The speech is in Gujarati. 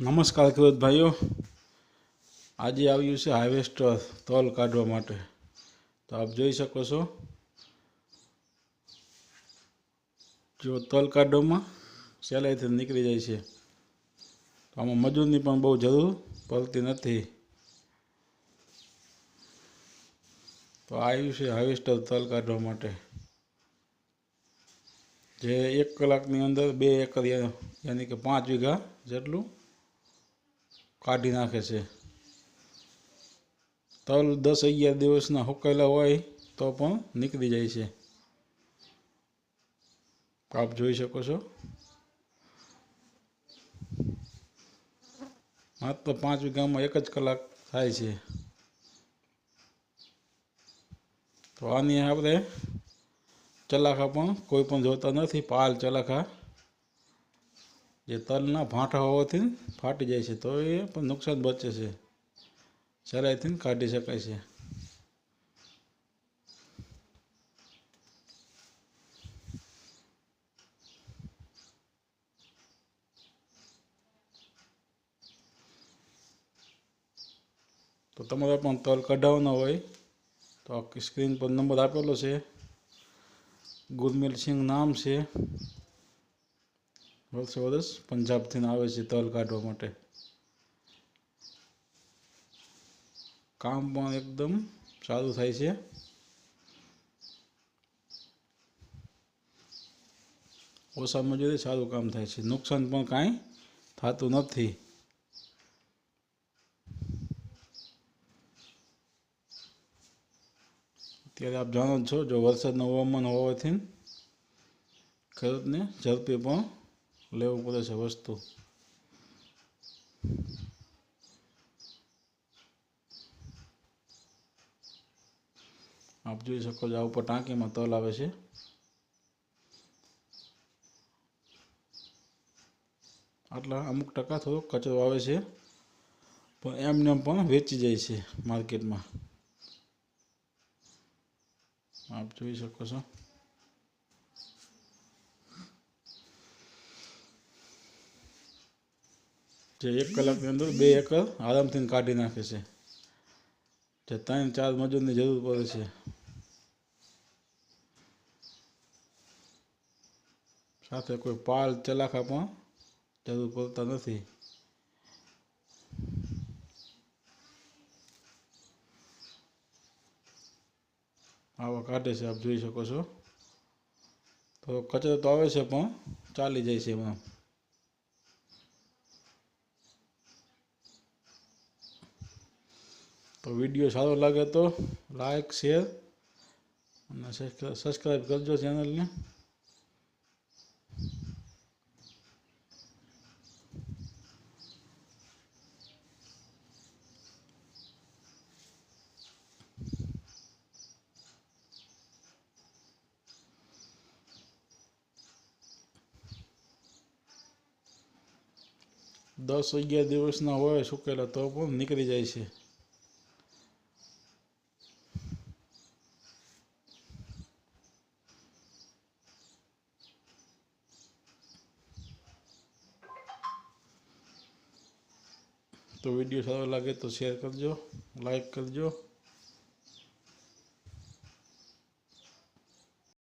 નમસ્કાર ખેડૂત ભાઈઓ. આજે આવ્યું છે હાર્વેસ્ટર તલ કાઢવા માટે. તો આપ જોઈ શકો છો. જો તલ કાઢવામાં સહેલાઈથી નીકળી જાય છે. તો આમાં મજૂરની પણ બહુ જરૂર પડતી નથી. તો આવ્યું છે હાર્વેસ્ટર તલ કાઢવા માટે. જે એક કલાકની અંદર બે એકર યાની કે પાંચ વીઘા જેટલું કાઢી નાખે છે. તલ દસ અગિયાર દિવસના હુકાયેલા હોય તો પણ નીકળી જાય છે. આપ જોઈ શકો છો. માત્ર પાંચ વીઘામાં એક જ કલાક થાય છે. તો આની આપણે ચલાખા પણ કોઈ પણ જોતા નથી. પાલ ચલાખા જે તલના ફાંટા હોવાથી ફાટી જાય છે, તો એ પણ નુકસાન બચે છે. સહેલાઈથી કાઢી શકાય છે. તો તમારે પણ તલ કઢાવવાનો હોય, તો સ્ક્રીન પર નંબર આપેલો છે. ગુરમીલ સિંહ નામ છે. વર્ષ પંજાબથી આવે છે તલ કાઢવા માટે. કામ પણ એકદમ સારું થાય છે. ઓછા મજૂરી સારું કામ થાય છે. નુકસાન પણ કાંઈ થતું નથી. અત્યારે આપ જાણો છો, જો વરસાદનું હવામાન હોવાથી ખેડૂતને ઝડપી પણ લેવું પડે છે વસ્તુ આપ જોઈ શકો છો આ ઉપર ટાંકીમાં તલ આવે છે આટલા અમુક ટકા થોડો કચરો આવે છે પણ એમને એમ પણ વેચી જાય છે માર્કેટમાં આપ જોઈ શકો છો જે એક કલાકની અંદર બે એકર આરામથી કાઢી નાખે છે. જે ત્રણ ચાર મજૂરની જરૂર પડે છે. સાથે કોઈ પાલ ચલાખા પણ જરૂર પડતા નથી. આવા કાઢે છે, આપ જોઈ શકો છો. તો કચરો તો આવે છે પણ ચાલી જાય છે એમાં. તો વીડિયો સારો લાગે તો લાઇક શેર અને સબસ્ક્રાઈબ કરજો ચેનલને દસ અગિયાર દિવસના હોય સુકેલા તો પણ નીકળી જાય છે. તો વીડિયો સારો લાગે તો શેર કરજો લાઈક કરજો.